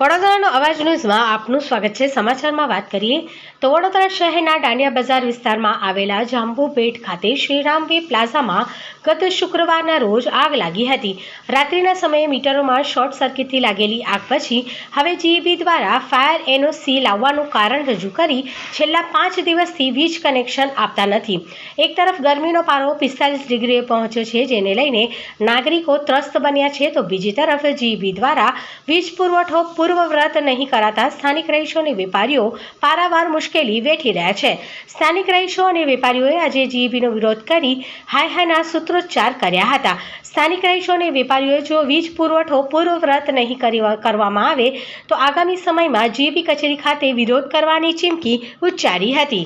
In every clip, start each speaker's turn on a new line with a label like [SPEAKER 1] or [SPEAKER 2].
[SPEAKER 1] વડોદરાનો અવાજ ન્યૂઝમાં આપનું સ્વાગત છે. સમાચારમાં વાત કરીએ તો વડોદરા શહેરના દાંડિયા બજાર વિસ્તારમાં આવેલા જાંબુપેટ ખાતે શ્રીરામવી પ્લાઝામાં ગત શુક્રવારના રોજ આગ લાગી હતી. રાત્રિના સમયે મીટરોમાં શોર્ટ સર્કિટથી લાગેલી આગ પછી હવે જીઈબી દ્વારા ફાયર એનઓસી લાવવાનું કારણ રજૂ કરી છેલ્લા પાંચ દિવસથી વીજ કનેક્શન આપતા નથી. એક તરફ ગરમીનો પારો પિસ્તાલીસ ડિગ્રીએ પહોંચ્યો છે, જેને લઈને નાગરિકો ત્રસ્ત બન્યા છે, તો બીજી તરફ જીઈબી દ્વારા વીજ પુરવઠો પૂર્વવ્રત નહીં કરાતા સ્થાનિક રહીશો અને વેપારીઓ પારાવાર મુશ્કેલી વેઠી રહ્યા છે. સ્થાનિક રહીશો અને વેપારીઓએ આજે જીઈબીનો વિરોધ કરી હાય હાયના સૂત્રોચ્ચાર કર્યા હતા. સ્થાનિક રહીશો અને વેપારીઓએ જો વીજ પુરવઠો પૂર્વવ્રત નહીં કરી કરવામાં આવે, તો આગામી સમયમાં જીઈબી કચેરી ખાતે વિરોધ કરવાની ચીમકી ઉચ્ચારી હતી.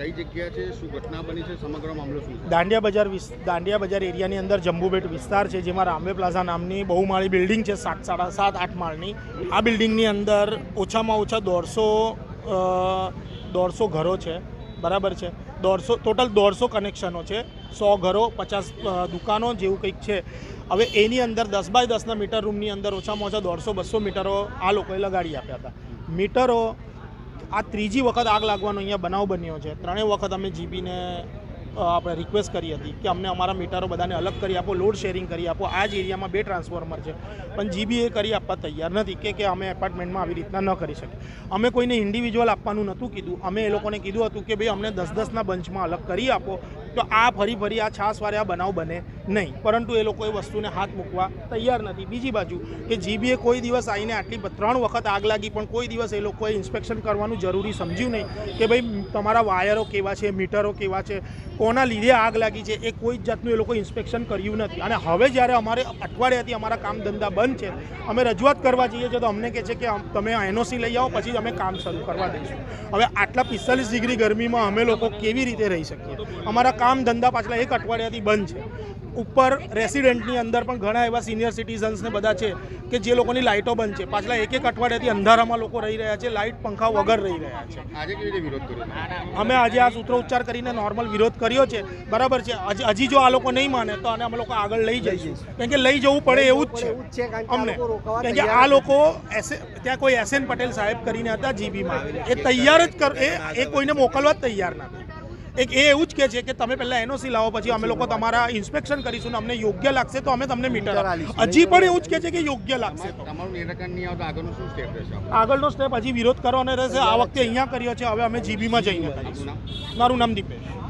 [SPEAKER 2] કઈ જગ્યા છે, શું ઘટના બની છે, સમગ્ર મામલો શું
[SPEAKER 3] દાંડિયા બજાર દાંડિયા બજાર એરિયાની અંદર જંબુબેટ વિસ્તાર છે, જેમાં રામવે પ્લાઝા નામની બહુમાળી બિલ્ડિંગ છે, સાત, સાડા સાત, આઠ માળની. આ બિલ્ડિંગની અંદર ઓછામાં ઓછા દોઢસો દોઢસો ઘરો છે, બરાબર છે. દોઢસો, ટોટલ દોઢસો કનેક્શનો છે, સો ઘરો, પચાસ દુકાનો જેવું કંઈક છે. હવે એની અંદર દસ બાય દસના મીટર રૂમની અંદર ઓછામાં ઓછા દોઢસો, બસો મીટરો આ લોકોએ લગાડી આપ્યા હતા. મીટરો આ ત્રીજી વખત આગ લાગવાનો અહીંયા બનાવ બન્યો છે. ત્રણેય વખત અમે જીબીને આપણે રિક્વેસ્ટ કરી હતી કે અમને અમારા મીટરો બધાને અલગ કરી આપો લોડ શેરિંગ કરી આપો. આ જ એરિયામાં બે ટ્રાન્સફોર્મર છે. પણ જીબી એ કરી આપવા તૈયાર નથી કે કે અમે એપાર્ટમેન્ટમાં આવી રીતના ન કરી શકીએ. અમે કોઈને ઇન્ડિવિજ્યુઅલ આપવાનું નહોતું કીધું. અમે એ લોકોને કીધું હતું કે, ભાઈ, અમને દસ દસના બંચમાં અલગ કરી આપો. તો આ ફરી ફરી આ છાસવારે આ બનાવ બને. નહીં, પરંતુ એ લોકો એ વસ્તુને હાથ મૂકવા તૈયાર નથી. બીજી બાજુ કે જીબીએ કોઈ દિવસ આવીને આટલી ત્રણ વખત આગ લાગી, પણ કોઈ દિવસ એ લોકોએ ઇન્સ્પેક્શન કરવાનું જરૂરી સમજ્યું નહીં કે ભાઈ તમારા વાયરો કેવા છે, મીટરો કેવા છે, કોના લીધે આગ લાગી છે, એ કોઈ જ જાતનું એ લોકો ઇન્સ્પેક્શન કર્યું નથી. અને હવે જ્યારે અમારે અઠવાડિયાથી અમારા કામ ધંધા બંધ છે, અમે રજૂઆત કરવા જઈએ છીએ તો અમને કહે છે કે તમે એનઓસી લઈ આવો, પછી અમે કામ શરૂ કરવા દઈશું. હવે આટલા પિસ્તાલીસ ડિગ્રી ગરમીમાં અમે લોકો કેવી રીતે રહી શકીએ? અમારા કામ ધંધા પાછલા એક અઠવાડિયાથી બંધ છે. ઉપર રેસિડેન્ટની અંદર પણ ઘણા એવા સિનિયર સિટીઝન્સને બધા છે કે જે લોકોની લાઇટો બંધ છે. પાછલા એક એક અઠવાડિયાથી અંધારામાં લોકો રહી રહ્યા છે લાઇટ પંખા વગર રહી રહ્યા છે? અમે આજે આ સૂત્રો ઉચ્ચાર કરીને નોર્મલ વિરોધ કર્યો છે. બરાબર છે. હજી જો આ લોકો નહીં માને તો આને અમે લોકો આગળ લઈ જઈશું. કેમ કે લઈ જવું પડે એવું જ છે. અમને. કેમ કે આ લોકો ત્યાં કોઈ એસ એન પટેલ સાહેબ કરીને હતા જીબીમાં એ તૈયાર જ કર એ એ કોઈને મોકલવા જ તૈયાર નથી. એક એ એવું જ કે છે કે તમે પહેલાં એનઓસી લાવો પછી અમે લોકો તમારા ઇન્સ્પેક્શન કરીશું ને અમને યોગ્ય લાગશે તો અમે તમને મીટર હજી પણ એવું જ કહે છે કે યોગ્ય લાગશે? આગળનો સ્ટેપ હજી વિરોધ કરવાનો રહેશે. આ વખતે અહીંયા કર્યો છે હવે અમે જીબીમાં જઈને કરીશું. મારું નામ દીપેશ.